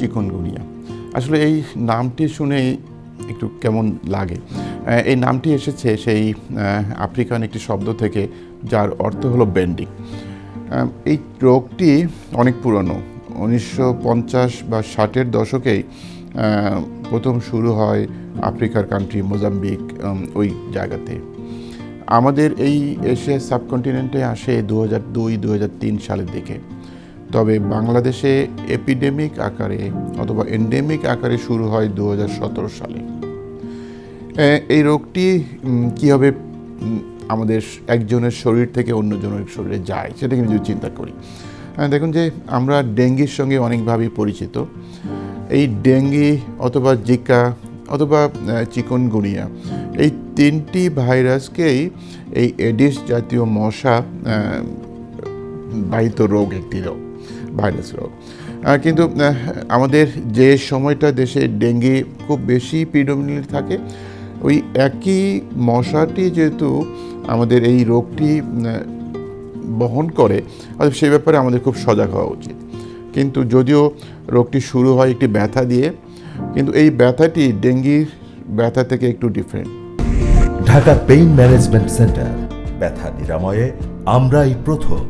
Chikungunya. আসলে এই নামটি শুনেই একটু কেমন লাগে। এই নামটি এসেছে সেই আফ্রিকান একটি শব্দ থেকে, যার অর্থ হলো বেন্ডিং এই রোগটি অনেক পুরনো। উনিশশো পঞ্চাশ বা ষাটের দশকেই প্রথম শুরু হয় আফ্রিকার কান্ট্রি মোজাম্বিক ওই জায়গাতে। আমাদের এই এশিয়া সাবকন্টিনেন্টে আসে দু হাজার দুই দু সালের দিকে। তবে বাংলাদেশে এপিডেমিক আকারে অথবা এন্ডেমিক আকারে শুরু হয় দু হাজার সতেরো সালে। এই রোগটি কীভাবে আমাদের একজনের শরীর থেকে অন্যজনের শরীরে যায়, সেটা কিন্তু যদি চিন্তা করি। দেখুন যে আমরা ডেঙ্গির সঙ্গে অনেকভাবেই পরিচিত। এই ডেঙ্গি অথবা জিকা অথবা চিকনগুনিয়া, এই তিনটি ভাইরাসকেই এই এডিস জাতীয় মশা বাহিত রোগ একটি রোগ, ভাইরাস রোগ। কিন্তু আমাদের যে সময়টা দেশে ডেঙ্গি খুব বেশি প্রিডমিনেন্ট থাকে, ওই একই মশাটি যেহেতু আমাদের এই রোগটি বহন করে, অতএব সে ব্যাপারে আমাদের খুব সজাগ হওয়া উচিত। কিন্তু যদিও রোগটি শুরু হয় একটি ব্যথা দিয়ে, কিন্তু এই ব্যথাটি ডেঙ্গির ব্যথা থেকে একটু different Dhaka pain management centre, ব্যথা নিরাময়ে আমরাই প্রথম।